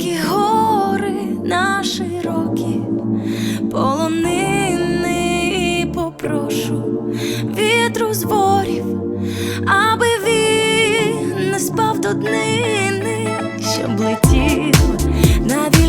високі гори наші роки, полонини попрошу вітру зборів, аби він не спав до днини, щоб летів навіть.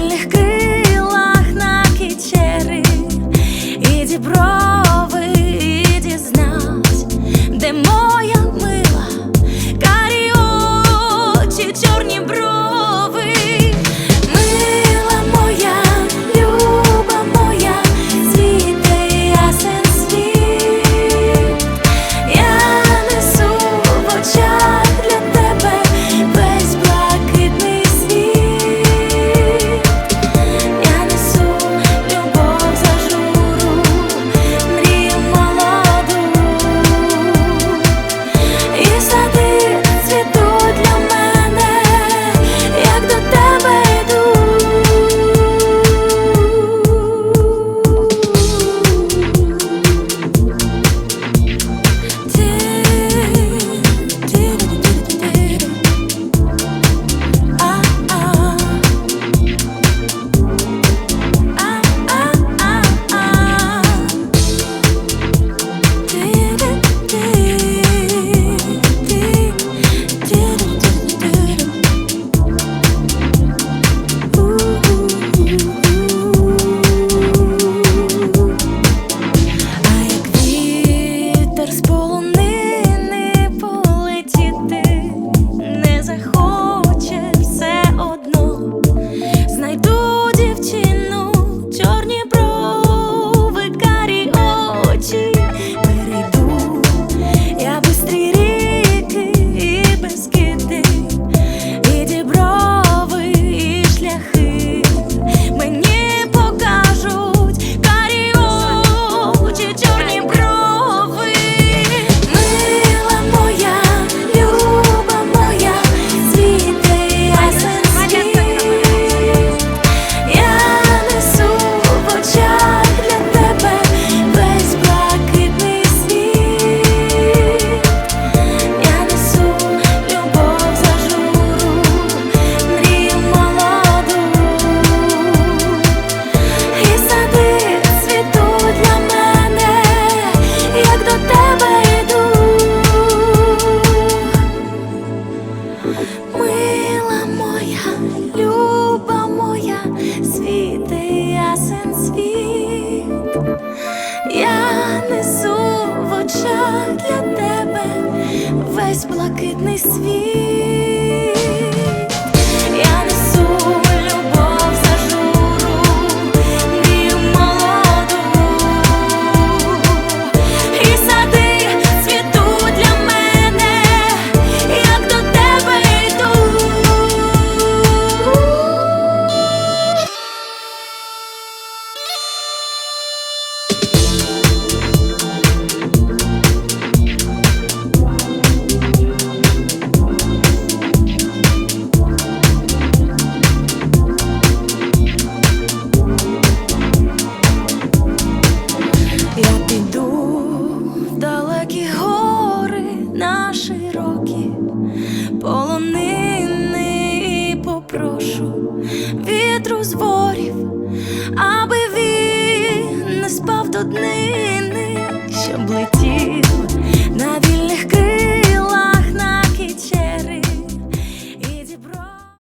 Для тебе весь блакитний світ. країни, щоб летів на вільних крилах.